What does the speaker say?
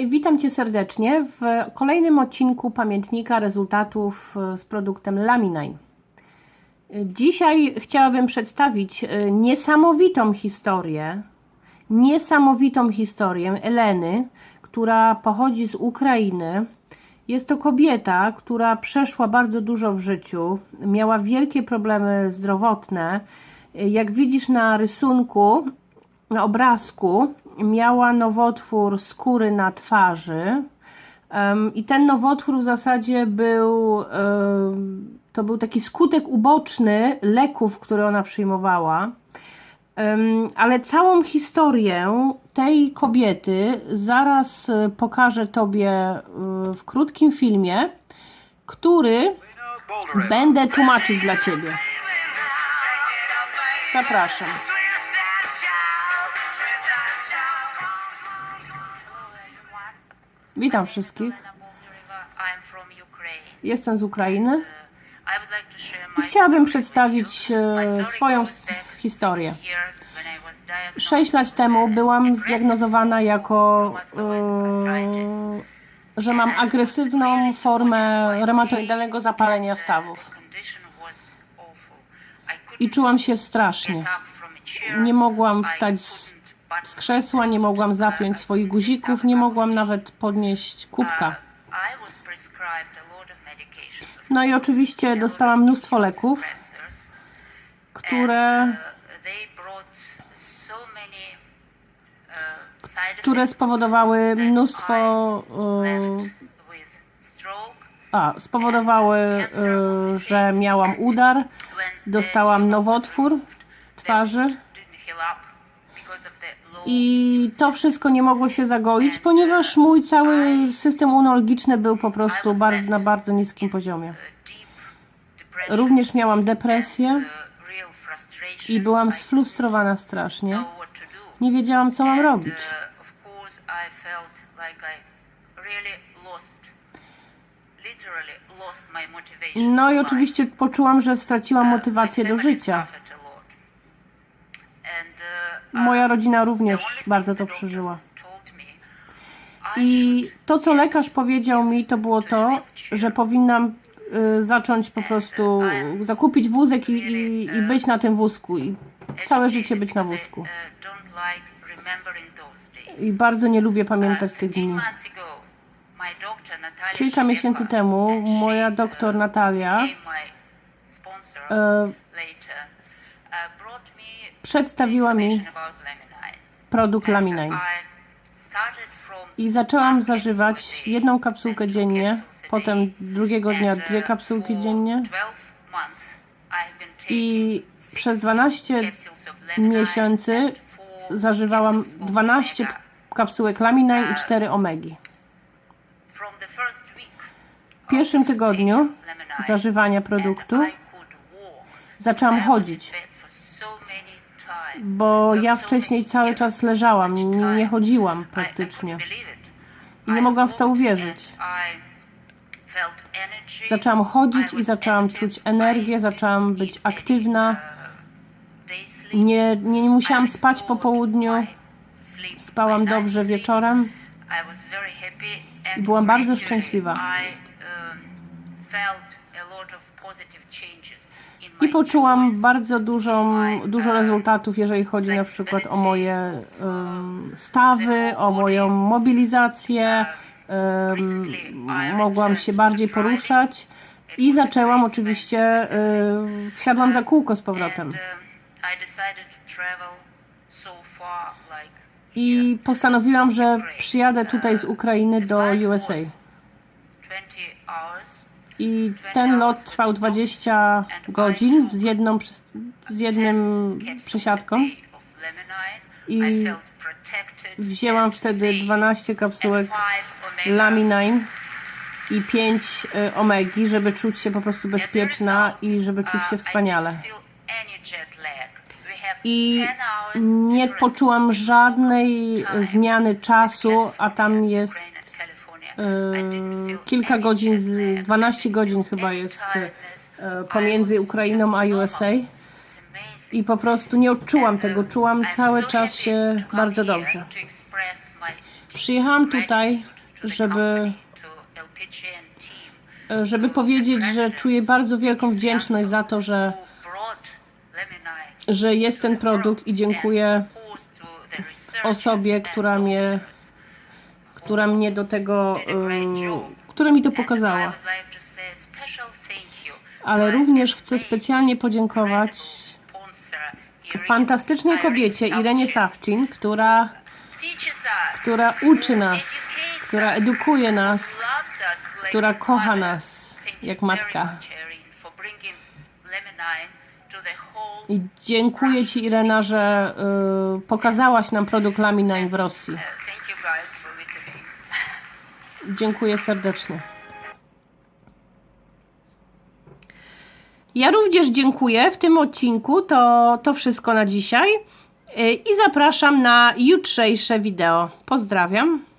Hej, witam Cię serdecznie w kolejnym odcinku pamiętnika rezultatów e, z produktem Laminine. E, Dzisiaj chciałabym przedstawić e, niesamowitą historię, niesamowitą historię Eleny, która pochodzi z Ukrainy. Jest to kobieta, która przeszła bardzo dużo w życiu, miała wielkie problemy zdrowotne. Jak widzisz na rysunku, na obrazku miała nowotwór skóry na twarzy. I ten nowotwór w zasadzie był, to był taki skutek uboczny leków, które ona przyjmowała. Ale całą historię tej kobiety zaraz e, pokażę Tobie e, w krótkim filmie, który będę tłumaczyć dla Ciebie. Zapraszam. Witam wszystkich. Jestem z Ukrainy chciałabym przedstawić e, swoją historię. Sześć lat temu byłam zdiagnozowana jako, e, że mam agresywną formę reumatoidalnego zapalenia stawów i czułam się strasznie. Nie mogłam wstać z, z krzesła, nie mogłam zapiąć swoich guzików, nie mogłam nawet podnieść kubka. No i oczywiście dostałam mnóstwo leków, które, które spowodowały mnóstwo, e, a, spowodowały, e, że miałam udar, dostałam nowotwór twarzy i to wszystko nie mogło się zagoić, ponieważ mój cały system immunologiczny był po prostu bardzo, na bardzo niskim poziomie. Również miałam depresję i byłam sfrustrowana strasznie. Nie wiedziałam, co mam robić. No i oczywiście poczułam, że straciłam motywację do życia. Moja rodzina również bardzo to przeżyła. I to, co lekarz powiedział mi, to było to, że powinnam y, zacząć po prostu zakupić wózek i, i, i być na tym wózku i całe życie być na wózku. I bardzo nie lubię pamiętać tych dni. Kilka miesięcy temu moja doktor Natalia e, przedstawiła mi produkt Laminine i zaczęłam zażywać jedną kapsułkę dziennie, potem drugiego dnia dwie kapsułki dziennie. I przez 12 miesięcy zażywałam 12 kapsułek Laminine i 4 omegi. W pierwszym tygodniu zażywania produktu zaczęłam chodzić, bo ja wcześniej cały czas leżałam, nie, chodziłam praktycznie i nie mogłam w to uwierzyć. Zaczęłam chodzić i zaczęłam czuć energię, zaczęłam być aktywna. Nie, nie, nie musiałam spać po południu, spałam dobrze wieczorem i byłam bardzo szczęśliwa. I poczułam bardzo dużą, dużo rezultatów, jeżeli chodzi na przykład o moje em, stawy, o moją mobilizację. em, mogłam się bardziej poruszać i zaczęłam oczywiście, y, wsiadłam za kółko z powrotem. I postanowiłam, że przyjadę tutaj z Ukrainy do USA. I ten lot trwał 20 godzin z, jedną, z jednym przesiadką. I wzięłam wtedy 12 kapsułek Laminine i 5 y, omegi, żeby czuć się po prostu bezpieczna i żeby czuć się wspaniale. I nie poczułam żadnej zmiany czasu, a tam jest kilka godzin, z, 12 godzin chyba jest y, pomiędzy Ukrainą a USA. i po prostu nie odczułam tego. uh, Czułam cały czas się bardzo dobrze. Przyjechałam tutaj, żeby, team, żeby powiedzieć, że czuję bardzo wielką wdzięczność za to, że, że jest ten produkt i dziękuję osobie, która mnie, która mnie do tego, która mi to pokazała. Ale również chcę specjalnie podziękować fantastycznej kobiecie Irenie Sawczyn, która, która uczy nas, która edukuje nas, która kocha nas jak matka. I dziękuję Ci Irena, że y, pokazałaś nam produkt Laminine w Rosji. Dziękuję serdecznie. Ja również dziękuję w tym odcinku. To, to wszystko na dzisiaj. Y, I zapraszam na jutrzejsze wideo. Pozdrawiam.